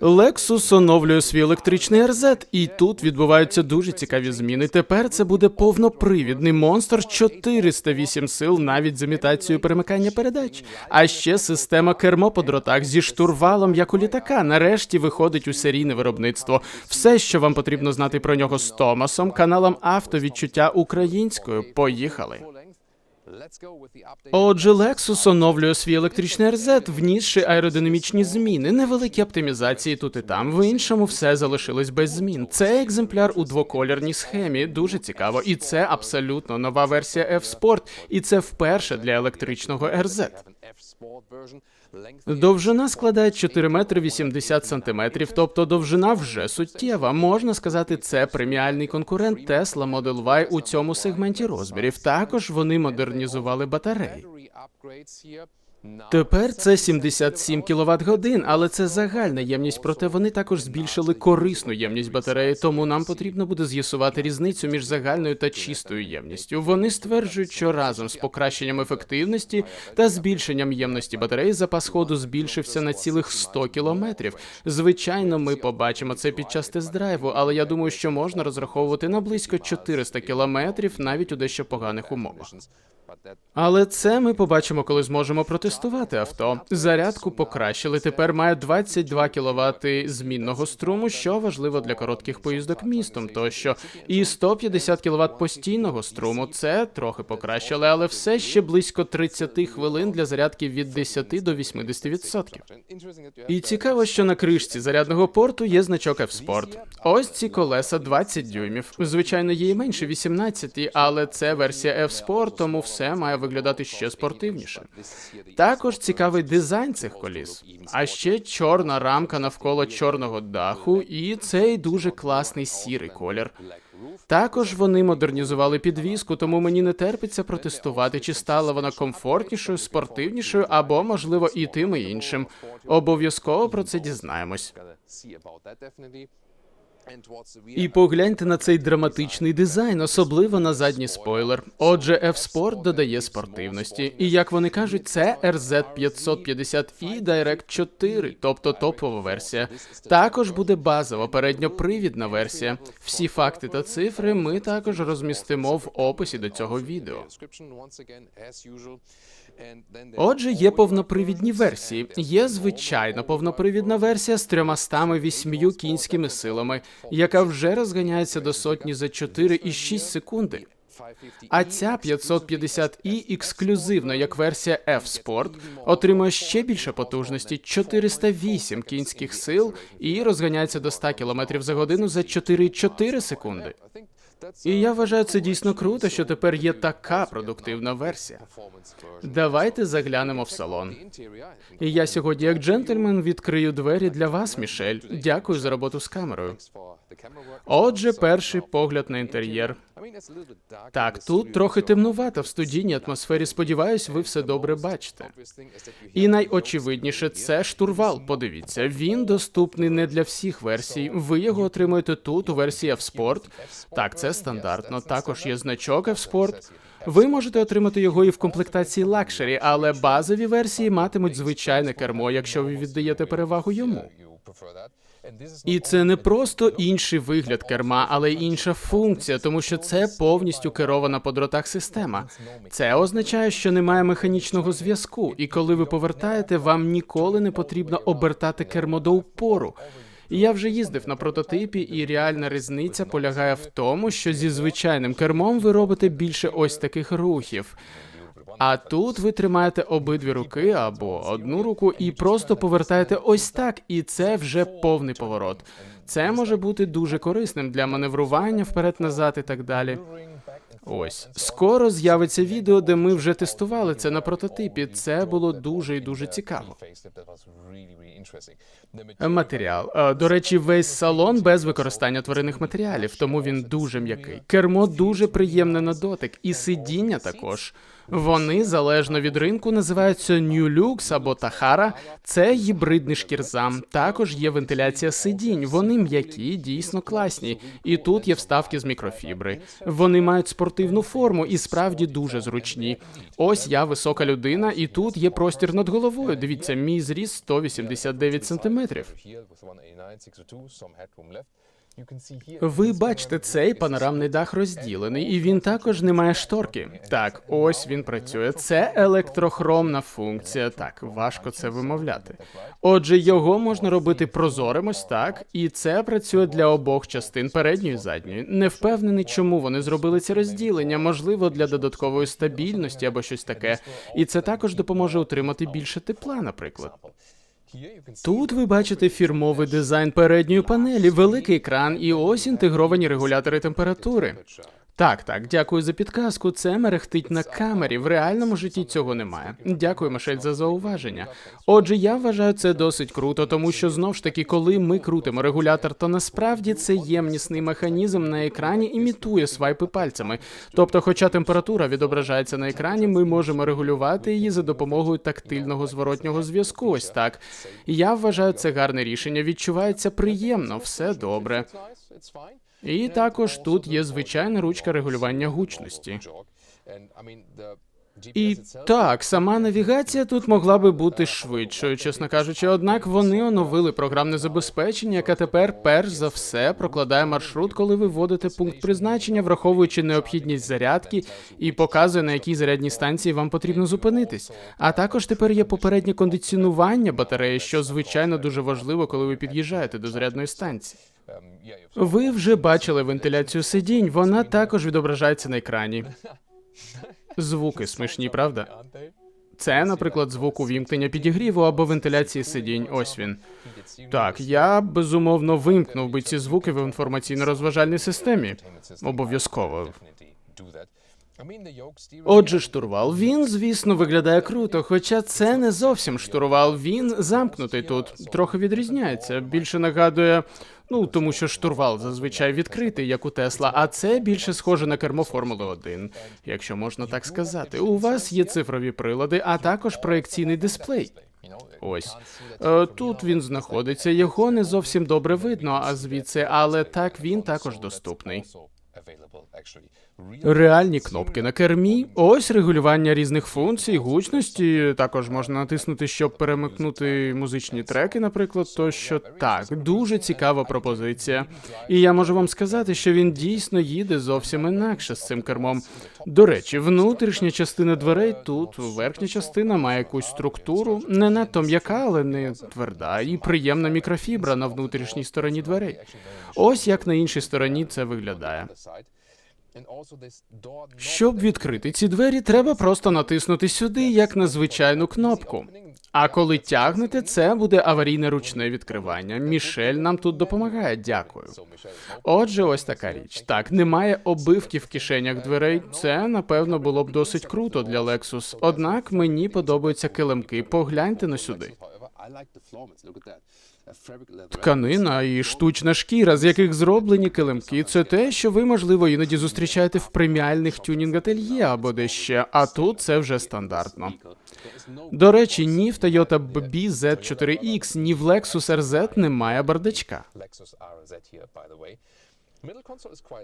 Lexus оновлює свій електричний RZ, і тут відбуваються дуже цікаві зміни. Тепер це буде повнопривідний монстр 408 сил навіть з імітацією перемикання передач. А ще система кермо по дротах зі штурвалом, як у літака. Нарешті виходить у серійне виробництво. Все, що вам потрібно знати про нього з Томасом, каналом автовідчуття українською. Поїхали. Отже, Lexus оновлює свій електричний RZ, внісши аеродинамічні зміни, невеликі оптимізації тут і там. В іншому все залишилось без змін. Це екземпляр у двоколірній схемі, дуже цікаво. І це абсолютно нова версія F-Sport, і це вперше для електричного RZ. Довжина складає 4 метри 80 сантиметрів, тобто довжина вже суттєва. Можна сказати, це преміальний конкурент Tesla Model Y у цьому сегменті розмірів. Також вони модернізували батареї. Тепер це 77 кВт годин, але це загальна ємність. Проте вони також збільшили корисну ємність батареї, тому нам потрібно буде з'ясувати різницю між загальною та чистою ємністю. Вони стверджують, що разом з покращенням ефективності та збільшенням ємності батареї запас ходу збільшився на цілих 100 кілометрів. Звичайно, ми побачимо це під час тест-драйву, але я думаю, що можна розраховувати на близько 400 кілометрів навіть у дещо поганих умовах. Але це ми побачимо, коли зможемо протестувати авто. Зарядку покращили. Тепер має 22 кВт змінного струму, що важливо для коротких поїздок містом тощо. І 150 кВт постійного струму. Це трохи покращили, але все ще близько 30 хвилин для зарядки від 10 до 80%. І цікаво, що на кришці зарядного порту є значок F-Sport. Ось ці колеса 20 дюймів. Звичайно, і менше 18, але це версія F-Sport, тому все має виглядати ще спортивніше. Також цікавий дизайн цих коліс. А ще чорна рамка навколо чорного даху, і цей дуже класний сірий колір. Також вони модернізували підвіску, тому мені не терпиться протестувати, чи стала вона комфортнішою, спортивнішою або, можливо, і тим і іншим. Обов'язково про це дізнаємось. І погляньте на цей драматичний дизайн, особливо на задній спойлер. Отже, F-Sport додає спортивності, і як вони кажуть, це RZ 550i Direct 4, тобто топова версія. Також буде базова передньопривідна версія. Всі факти та цифри ми також розмістимо в описі до цього відео. Отже, є повнопривідні версії. Є звичайна повнопривідна версія з 308 кінськими силами, яка вже розганяється до сотні за 4,6 секунди. А ця 550i ексклюзивно як версія F-Sport отримує ще більше потужності 408 кінських сил і розганяється до 100 км за годину за 4,4 секунди. І я вважаю це дійсно круто, що тепер є така продуктивна версія. Давайте заглянемо в салон. І я сьогодні, як джентльмен, відкрию двері для вас, Мішель. Дякую за роботу з камерою. Отже, перший погляд на інтер'єр. Так, тут трохи темнувато в студійній атмосфері. Сподіваюсь, ви все добре бачите. І найочевидніше це штурвал. Подивіться, він доступний не для всіх версій. Ви його отримуєте тут у версії F-Sport. Так, це стандартно. Також є значок F-Sport. Ви можете отримати його і в комплектації лакшері, але базові версії матимуть звичайне кермо, якщо ви віддаєте перевагу йому. І це не просто інший вигляд керма, але й інша функція, тому що це повністю керована по дротах система. Це означає, що немає механічного зв'язку, і коли ви повертаєте, вам ніколи не потрібно обертати кермо до упору. І Я вже їздив на прототипі, і реальна різниця полягає в тому, що зі звичайним кермом ви робите більше ось таких рухів. А тут ви тримаєте обидві руки або одну руку і просто повертаєте ось так, і це вже повний поворот. Це може бути дуже корисним для маневрування вперед-назад і так далі. Ось скоро з'явиться відео, де ми вже тестували це на прототипі. Це було дуже і дуже цікаво. Матеріал. Е, До речі, весь салон без використання тваринних матеріалів, тому він дуже м'який. Кермо дуже приємне на дотик, і сидіння також. Вони залежно від ринку називаються New Lux або Tahara. Це гібридний шкірзам. Також є вентиляція сидінь. Вони м'які, дійсно класні. І тут є вставки з мікрофібри. Вони мають спортивну форму і справді дуже зручні. Ось я висока людина, і тут є простір над головою. Дивіться, мій зріст 189 сантиметрів. Ви бачите, цей панорамний дах розділений, і він також не має шторки. Так, ось він працює. Це електрохромна функція. Так, важко це вимовляти. Отже, його можна робити прозорим ось так, і це працює для обох частин передньої і задньої. Не впевнений, чому вони зробили це розділення, можливо, для додаткової стабільності або щось таке. І це також допоможе утримати більше тепла, наприклад. Тут ви бачите фірмовий дизайн передньої панелі, великий екран і ось інтегровані регулятори температури. Так, так, дякую за підказку. Це мерехтить на камері. В реальному житті цього немає. Дякую, Мишель, за зауваження. Отже, я вважаю це досить круто, тому що знов ж таки, коли ми крутимо регулятор, то насправді це ємнісний механізм на екрані імітує свайпи пальцями. Тобто, хоча температура відображається на екрані, ми можемо регулювати її за допомогою тактильного зворотнього зв'язку. Ось так. Я вважаю це гарне рішення. Відчувається приємно, все добре. І також тут є звичайна ручка регулювання гучності. І так, сама навігація тут могла би бути швидшою, чесно кажучи. Однак вони оновили програмне забезпечення, яке тепер перш за все прокладає маршрут, коли ви вводите пункт призначення, враховуючи необхідність зарядки, і показує на якій зарядній станції вам потрібно зупинитись. А також тепер є попереднє кондиціонування батареї, що звичайно дуже важливо, коли ви під'їжджаєте до зарядної станції. Ви вже бачили вентиляцію сидінь, вона також відображається на екрані. Звуки смішні, правда? Це, наприклад, звук увімкнення підігріву або вентиляції сидінь. Ось він. Так, я безумовно вимкнув би ці звуки в інформаційно-розважальній системі. Обов'язково. Отже, штурвал. Він, звісно, виглядає круто, хоча це не зовсім штурвал. Він замкнутий тут, трохи відрізняється. Більше нагадує. Ну, тому що штурвал зазвичай відкритий, як у Тесла, а це більше схоже на кермо Формули 1, якщо можна так сказати. У вас є цифрові прилади, а також проекційний дисплей. Ось Е, тут він знаходиться. Його не зовсім добре видно, а звідси, але так він також доступний. Реальні кнопки на кермі. Ось регулювання різних функцій, гучності. Також можна натиснути, щоб перемикнути музичні треки, наприклад. Тощо так, дуже цікава пропозиція. І я можу вам сказати, що він дійсно їде зовсім інакше з цим кермом. До речі, внутрішня частина дверей тут, верхня частина має якусь структуру, не надто м'яка, але не тверда, і приємна мікрофібра на внутрішній стороні дверей. Ось як на іншій стороні це виглядає. Щоб відкрити ці двері, треба просто натиснути сюди, як на звичайну кнопку. А коли тягнете, це буде аварійне ручне відкривання. Мішель нам тут допомагає. Дякую. Отже, ось така річ. Так, немає обивки в кишенях дверей. Це напевно було б досить круто для Lexus. Однак мені подобаються килимки. Погляньте на сюди. Тканина і штучна шкіра, з яких зроблені килимки, це те, що ви, можливо, іноді зустрічаєте в преміальних тюнінг-ательє або де ще, а тут це вже стандартно. До речі, ні в Toyota BB Z4X, ні в Lexus RZ немає бардачка.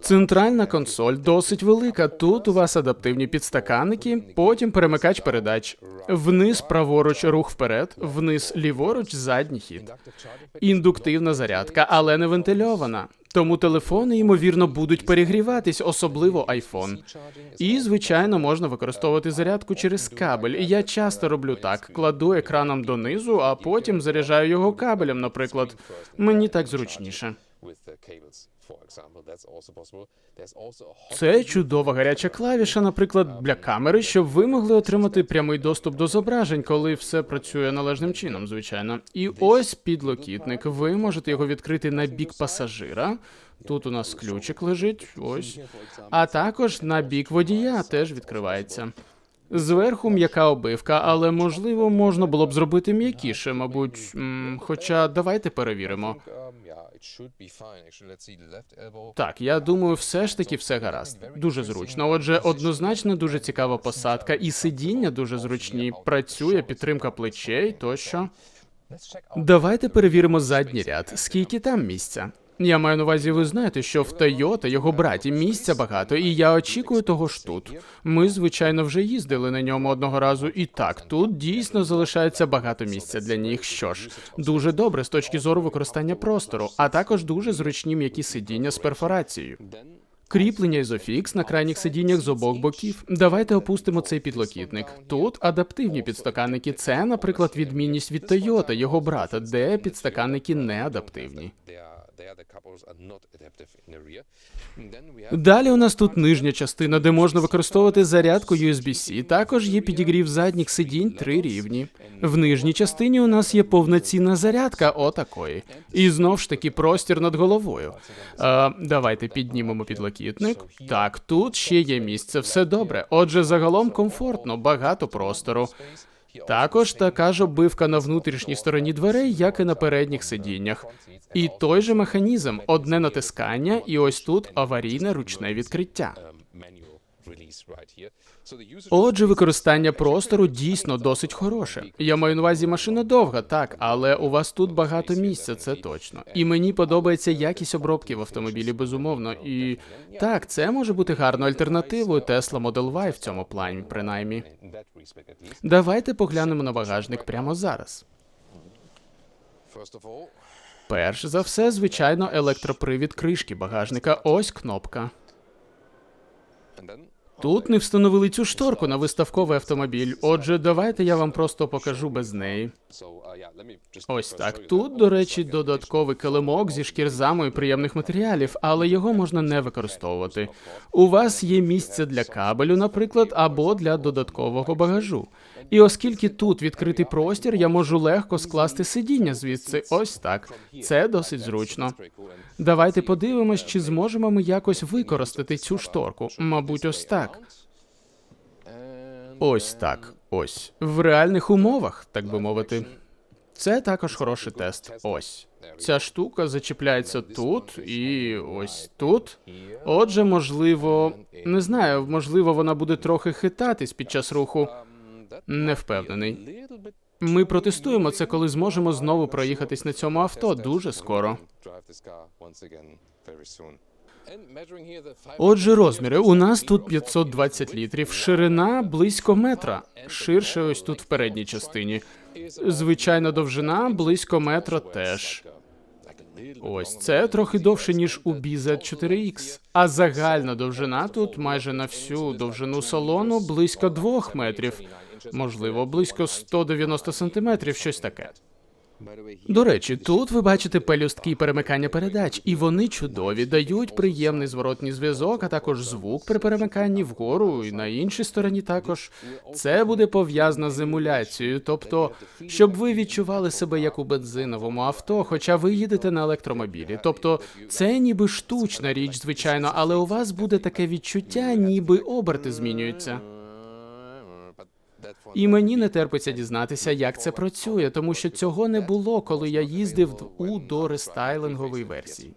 Центральна консоль досить велика. Тут у вас адаптивні підстаканники, потім перемикач передач. Вниз праворуч рух вперед, вниз ліворуч задній хід. Індуктивна зарядка, але не вентильована. Тому телефони, ймовірно, будуть перегріватись, особливо iPhone. І, звичайно, можна використовувати зарядку через кабель. Я часто роблю так: кладу екраном донизу, а потім заряджаю його кабелем, наприклад. Мені так зручніше. Це чудова гаряча клавіша, наприклад, для камери, щоб ви могли отримати прямий доступ до зображень, коли все працює належним чином, звичайно. І ось підлокітник. Ви можете його відкрити на бік пасажира. Тут у нас ключик лежить, ось. А також на бік водія теж відкривається. Зверху м'яка обивка, але можливо можна було б зробити м'якіше, мабуть. Хоча давайте перевіримо. Так, я думаю, все ж таки все гаразд. Дуже зручно. Отже, однозначно дуже цікава посадка, і сидіння дуже зручні. Працює підтримка плечей тощо. Давайте перевіримо задній ряд. Скільки там місця? Я маю на увазі, ви знаєте, що в Toyota, його браті, місця багато, і я очікую того ж тут. Ми, звичайно, вже їздили на ньому одного разу, і так, тут дійсно залишається багато місця для них. Що ж, дуже добре з точки зору використання простору, а також дуже зручні м'які сидіння з перфорацією. Кріплення ізофікс на крайніх сидіннях з обох боків. Давайте опустимо цей підлокітник. Тут адаптивні підстаканники. Це, наприклад, відмінність від Toyota, його брата, де підстаканники не адаптивні. Далі у нас тут нижня частина, де можна використовувати зарядку USB-C. Також є підігрів задніх сидінь три рівні. В нижній частині у нас є повноцінна зарядка отакої. І знов ж таки простір над головою. Е, давайте піднімемо підлокітник. Так, тут ще є місце, все добре. Отже, загалом комфортно, багато простору. Також така ж оббивка на внутрішній стороні дверей, як і на передніх сидіннях. І той же механізм: одне натискання, і ось тут аварійне ручне відкриття. Отже, використання простору дійсно досить хороше. Я маю на увазі машина довга, так, але у вас тут багато місця, це точно. І мені подобається якість обробки в автомобілі, безумовно. І так, це може бути гарною альтернативою Tesla Model Y в цьому плані, принаймні. Давайте поглянемо на багажник прямо зараз. Перш за все, звичайно, електропривід кришки багажника. Ось кнопка. Тут не встановили цю шторку на виставковий автомобіль. Отже, давайте я вам просто покажу без неї. Ось так. Тут, до речі, додатковий килимок зі і приємних матеріалів, але його можна не використовувати. У вас є місце для кабелю, наприклад, або для додаткового багажу. І оскільки тут відкритий простір, я можу легко скласти сидіння звідси. Ось так. Це досить зручно. Давайте подивимось, чи зможемо ми якось використати цю шторку. Мабуть, ось так. Ось так. Ось. В реальних умовах, так би мовити. Це також хороший тест. Ось. Ця штука зачіпляється тут і ось тут. Отже, можливо, не знаю, можливо, вона буде трохи хитатись під час руху. Не впевнений. Ми протестуємо це, коли зможемо знову проїхатись на цьому авто дуже скоро. Отже, розміри. У нас тут 520 літрів, ширина близько метра, ширше ось тут в передній частині. Звичайна довжина близько метра теж. Ось це трохи довше, ніж у BZ4X. А загальна довжина тут майже на всю довжину салону близько 2 метрів, можливо, близько 190 сантиметрів, щось таке. До речі, тут ви бачите пелюстки перемикання передач, і вони чудові, дають приємний зворотній зв'язок, а також звук при перемиканні вгору і на іншій стороні також. Це буде пов'язано з емуляцією, тобто, щоб ви відчували себе як у бензиновому авто, хоча ви їдете на електромобілі. Тобто, це ніби штучна річ, звичайно, але у вас буде таке відчуття, ніби оберти змінюються. І мені не терпиться дізнатися, як це працює, тому що цього не було, коли я їздив у дорестайлинговій версії.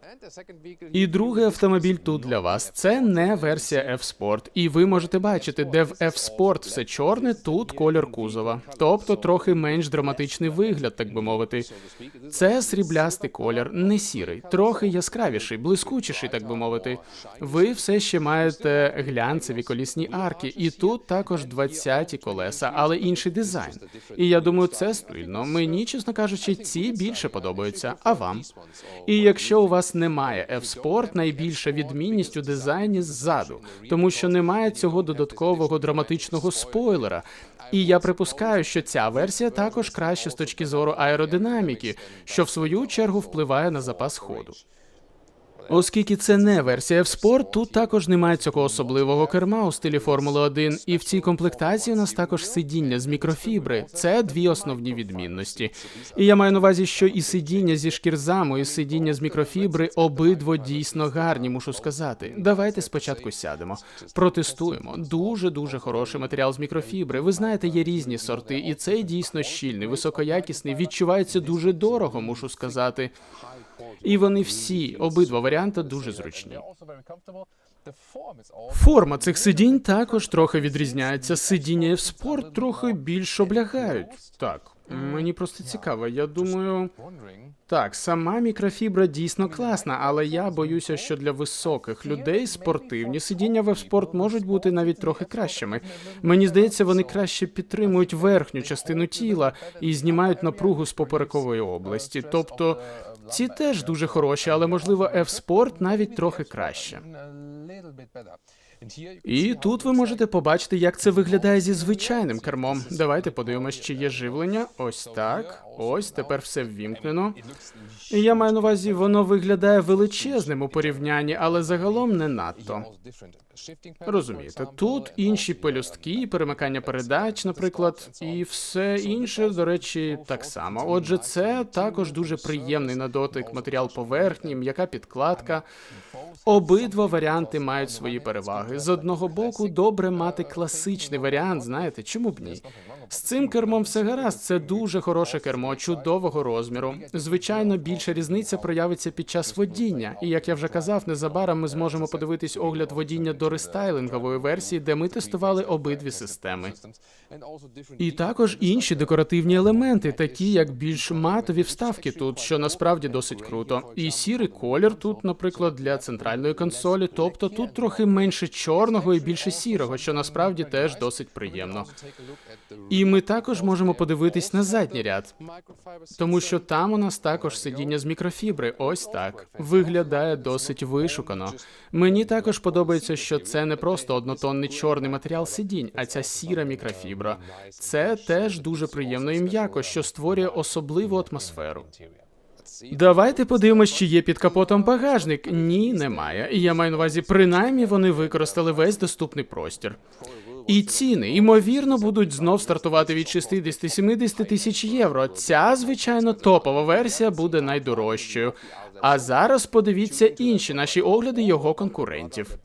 І другий автомобіль тут для вас. Це не версія F-Sport. І ви можете бачити, де в F-Sport все чорне, тут колір кузова, тобто трохи менш драматичний вигляд, так би мовити. Це сріблястий колір, не сірий, трохи яскравіший, блискучіший, так би мовити. Ви все ще маєте глянцеві колісні арки, і тут також 20-ті колеса, але інший дизайн. І я думаю, це стильно. Мені, чесно кажучи, ці більше подобаються. А вам? І якщо у вас немає F-Sport, найбільша відмінність у дизайні ззаду, тому що немає цього додаткового драматичного спойлера. І я припускаю, що ця версія також краще з точки зору аеродинаміки, що в свою чергу впливає на запас ходу. Оскільки це не версія F-Sport, тут також немає цього особливого керма у стилі Формули 1, і в цій комплектації у нас також сидіння з мікрофібри. Це дві основні відмінності. І я маю на увазі, що і сидіння зі шкірзаму, і сидіння з мікрофібри обидво дійсно гарні, мушу сказати. Давайте спочатку сядемо, протестуємо. Дуже дуже хороший матеріал з мікрофібри. Ви знаєте, є різні сорти, і цей дійсно щільний, високоякісний, відчувається дуже дорого, мушу сказати. І вони всі, обидва варіанти, дуже зручні. Форма цих сидінь також трохи відрізняється. Сидіння в спорт трохи більш облягають. Так, мені просто цікаво. Я думаю, так, сама мікрофібра дійсно класна, але я боюся, що для високих людей спортивні сидіння в спорт можуть бути навіть трохи кращими. Мені здається, вони краще підтримують верхню частину тіла і знімають напругу з поперекової області. Тобто ці теж дуже хороші, але можливо F-Sport навіть трохи краще. І тут ви можете побачити, як це виглядає зі звичайним кермом. Давайте подивимось, чи є живлення. Ось так. Ось тепер все ввімкнено. Я маю на увазі, воно виглядає величезним у порівнянні, але загалом не надто. Розумієте, тут інші пелюстки, перемикання передач, наприклад, і все інше, до речі, так само. Отже, це також дуже приємний на дотик матеріал поверхні, м'яка підкладка. Обидва варіанти мають свої переваги. З одного боку, добре мати класичний варіант, знаєте, чому б ні? З цим кермом все гаразд. Це дуже хороше кермо, чудового розміру. Звичайно, більша різниця проявиться під час водіння. І як я вже казав, незабаром ми зможемо подивитись огляд водіння до рестайлингової версії, де ми тестували обидві системи. І також інші декоративні елементи, такі як більш матові вставки тут, що насправді досить круто. І сірий колір тут, наприклад, для центральної консолі, тобто тут трохи менше чорного і більше сірого, що насправді теж досить приємно. І ми також можемо подивитись на задній ряд, тому що там у нас також сидіння з мікрофібри. Ось так виглядає досить вишукано. Мені також подобається, що це не просто однотонний чорний матеріал сидінь, а ця сіра мікрофібра. Це теж дуже приємно і м'яко, що створює особливу атмосферу. Давайте подивимось, чи є під капотом багажник. Ні, немає. І Я маю на увазі, принаймні вони використали весь доступний простір. І ціни, ймовірно, будуть знов стартувати від 60-70 тисяч євро. Ця, звичайно, топова версія буде найдорожчою. А зараз подивіться інші наші огляди його конкурентів.